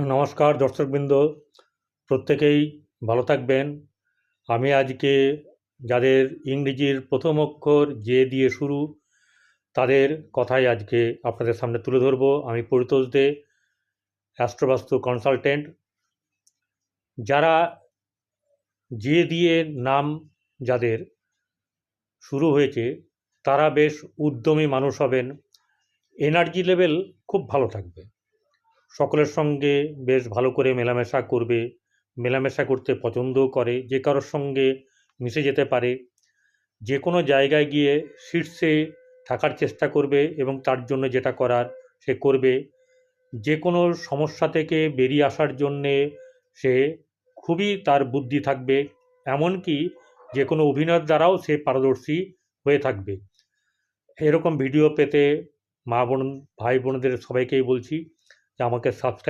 নমস্কার, দর্শকবৃন্দ। প্রত্যেকেই ভালো থাকবেন। আমি আজকে যাদের ইংরেজির প্রথম অক্ষর যে দিয়ে শুরু, তাদের কথাই আজকে আপনাদের সামনে তুলে ধরবো। আমি পরিতোষ দে, অ্যাস্ট্রোবাস্তু কনসালটেন্ট। যারা যে দিয়ে নাম যাদের শুরু হয়েছে, তারা বেশ উদ্যমী মানুষ হবেন। এনার্জি লেভেল খুব ভালো থাকবে। সকলের সঙ্গে বেশ ভালো করে মেলামেশা করবে, মেলামেশা করতে পছন্দও করে, যে কারোর সঙ্গে মিশে যেতে পারে। যে কোনো জায়গায় গিয়ে শীর্ষে থাকার চেষ্টা করবে এবং তার জন্য যেটা করার সে করবে। যে কোনো সমস্যা থেকে বেরিয়ে আসার জন্যে সে খুবই তার বুদ্ধি থাকবে, এমনকি যে কোনো অভিনয়ের দ্বারাও সে পারদর্শী হয়ে থাকবে। এরকম ভিডিও পেতে মা বোন, ভাই বোনদের সবাইকেই বলছি আমাকে সাবস্ক্রাইব